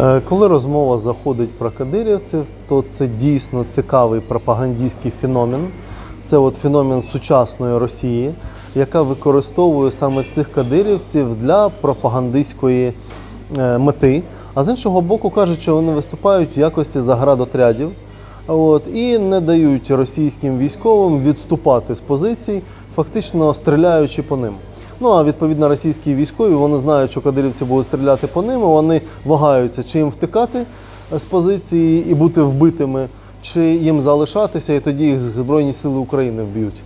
Е, Коли розмова заходить про кадирівців, то це дійсно цікавий пропагандистський феномен. Це от феномен сучасної Росії, яка використовує саме цих кадирівців для пропагандистської е, мети. А з іншого боку, кажуть, що вони виступають в якості заградотрядів. От, і не дають російським військовим відступати з позицій, фактично стріляючи по ним. Ну а відповідно російські військові вони знають, що кадирівці будуть стріляти по ним. Вони вагаються, чи їм втикати з позиції і бути вбитими, чи їм залишатися, і тоді їх Збройні Сили України вб'ють.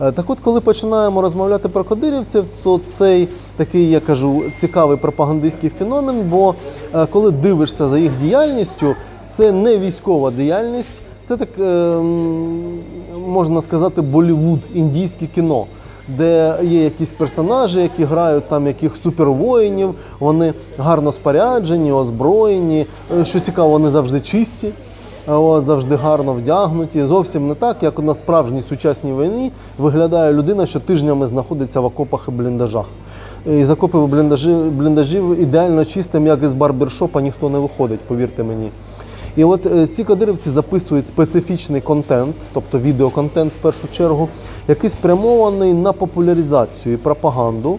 Е, Так от, коли починаємо розмовляти про кадирівців, то цей такий, я кажу, цікавий пропагандистський феномен, бо е, коли дивишся за їх діяльністю, це не військова діяльність, це так е, можна сказати, Болівуд, індійське кіно. Де є якісь персонажі, які грають там яких супервоїнів, вони гарно споряджені, озброєні. Е, Що цікаво, вони завжди чисті. От, завжди гарно вдягнуті. Зовсім не так, як на справжній сучасній війні виглядає людина, що тижнями знаходиться в окопах і бліндажах. І з окопів бліндажів, бліндажів ідеально чистим, як із барбершопа, ніхто не виходить, повірте мені. І от е, ці кадирівці записують специфічний контент, тобто відеоконтент в першу чергу, який спрямований на популяризацію і пропаганду е,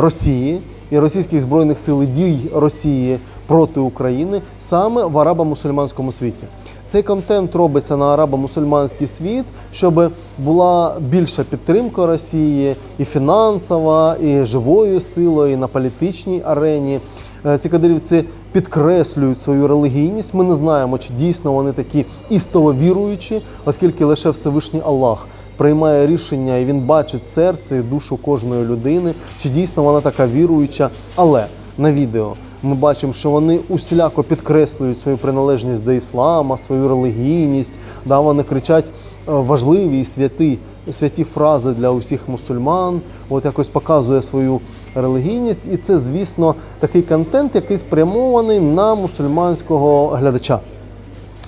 Росії і російських збройних сил і дій Росії проти України саме в арабо-мусульманському світі. Цей контент робиться на арабо-мусульманський світ, щоб була більша підтримка Росії і фінансова, і живою силою, і на політичній арені. Е, Ці кадирівці підкреслюють свою релігійність. Ми не знаємо, чи дійсно вони такі істово віруючі, оскільки лише Всевишній Аллах приймає рішення і він бачить серце і душу кожної людини, чи дійсно вона така віруюча. Але на відео ми бачимо, що вони усіляко підкреслюють свою приналежність до іслама, свою релігійність. Да, вони кричать е, важливі і святі, святі фрази для усіх мусульман. От якось показує свою релігійність. І це, звісно, такий контент, який спрямований на мусульманського глядача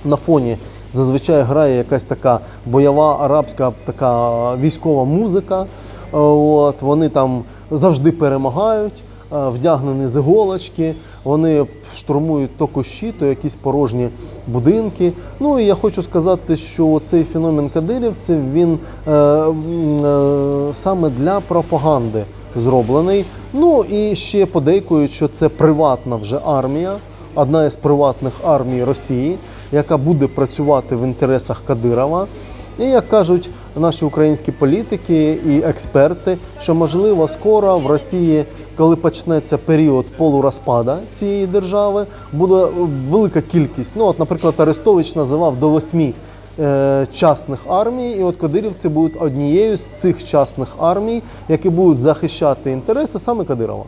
на фоні зазвичай грає якась така бойова арабська така військова музика. Е, От, вони там завжди перемагають, вдягнені з іголочки, вони штурмують то кущі, то якісь порожні будинки. Ну і я хочу сказати, що цей феномен кадирівців він е, е, саме для пропаганди зроблений. Ну і ще подейкують, що це приватна вже армія одна із приватних армій Росії, яка буде працювати в інтересах Кадирова. І як кажуть наші українські політики і експерти, що можливо скоро в Росії, коли почнеться період полурозпада цієї держави, буде велика кількість. Ну, от, наприклад, Арестович називав до восьми е, частних армій, і от кадирівці будуть однією з цих частних армій, які будуть захищати інтереси саме Кадирова.